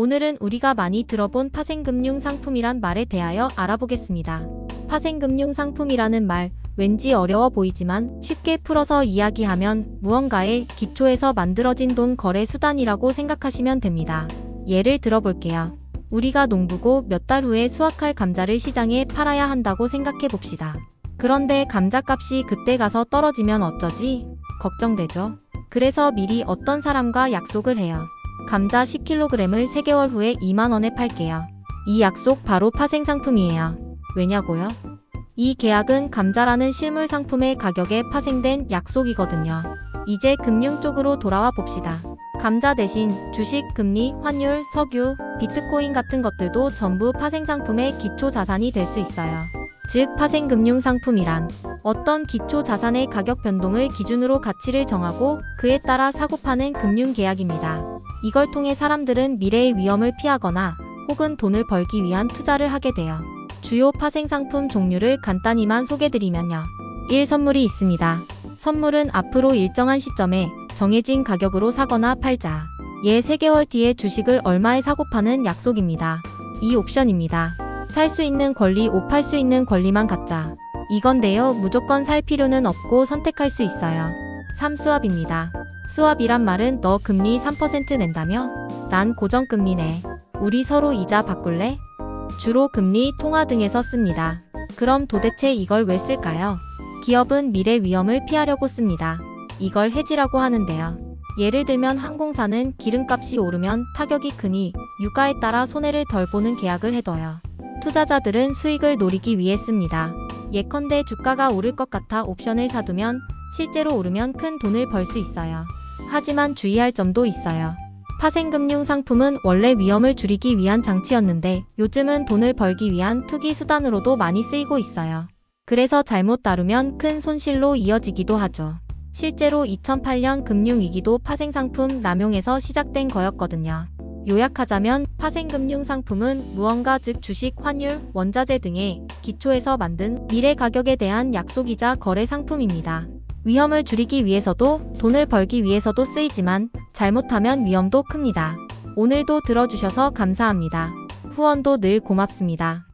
오늘은 우리가 많이 들어본 파생금융 상품이란 말에 대하여 알아보겠습니다. 파생금융 상품이라는 말, 왠지 어려워 보이지만 쉽게 풀어서 이야기하면 무언가의 기초에서 만들어진 돈 거래 수단이라고 생각하시면 됩니다. 예를 들어볼게요. 우리가 농부고 몇 달 후에 수확할 감자를 시장에 팔아야 한다고 생각해 봅시다. 그런데 감자값이 그때 가서 떨어지면 어쩌지? 걱정되죠? 그래서 미리 어떤 사람과 약속을 해요. 감자 10kg을 3개월 후에 2만원에 팔게요. 이 약속 바로 파생 상품이에요. 왜냐고요? 이 계약은 감자라는 실물 상품의 가격에 파생된 약속이거든요. 이제 금융 쪽으로 돌아와 봅시다. 감자 대신 주식, 금리, 환율, 석유, 비트코인 같은 것들도 전부 파생 상품의 기초 자산이 될 수 있어요. 즉, 파생 금융 상품이란 어떤 기초 자산의 가격 변동을 기준으로 가치를 정하고 그에 따라 사고 파는 금융 계약입니다. 이걸 통해 사람들은 미래의 위험을 피하거나 혹은 돈을 벌기 위한 투자를 하게 돼요. 주요 파생 상품 종류를 간단히만 소개드리면요. 1. 선물이 있습니다. 선물은 앞으로 일정한 시점에 정해진 가격으로 사거나 팔자. 예 3개월 뒤에 주식을 얼마에 사고 파는 약속입니다. 2. 옵션입니다. 살 수 있는 권리, 옷팔수 있는 권리만 갖자. 이건데요. 무조건 살 필요는 없고 선택할 수 있어요. 3. 스왑입니다. 스왑이란 말은 너 금리 3% 낸다며? 난 고정금리 네. 우리 서로 이자 바꿀래? 주로 금리, 통화 등에서 씁니다. 그럼 도대체 이걸 왜 쓸까요? 기업은 미래 위험을 피하려고 씁니다. 이걸 해지라고 하는데요. 예를 들면 항공사는 기름값이 오르면 타격이 크니 유가에 따라 손해를 덜 보는 계약을 해둬요. 투자자들은 수익을 노리기 위해 씁니다. 예컨대 주가가 오를 것 같아 옵션을 사두면 실제로 오르면 큰 돈을 벌 수 있어요. 하지만 주의할 점도 있어요. 파생금융 상품은 원래 위험을 줄이기 위한 장치였는데 요즘은 돈을 벌기 위한 투기 수단으로도 많이 쓰이고 있어요. 그래서 잘못 다루면 큰 손실로 이어지기도 하죠. 실제로 2008년 금융위기도 파생상품 남용에서 시작된 거였거든요. 요약하자면 파생금융 상품은 무언가 즉 주식, 환율, 원자재 등의 기초에서 만든 미래 가격에 대한 약속이자 거래 상품입니다. 위험을 줄이기 위해서도 돈을 벌기 위해서도 쓰이지만 잘못하면 위험도 큽니다. 오늘도 들어주셔서 감사합니다. 후원도 늘 고맙습니다.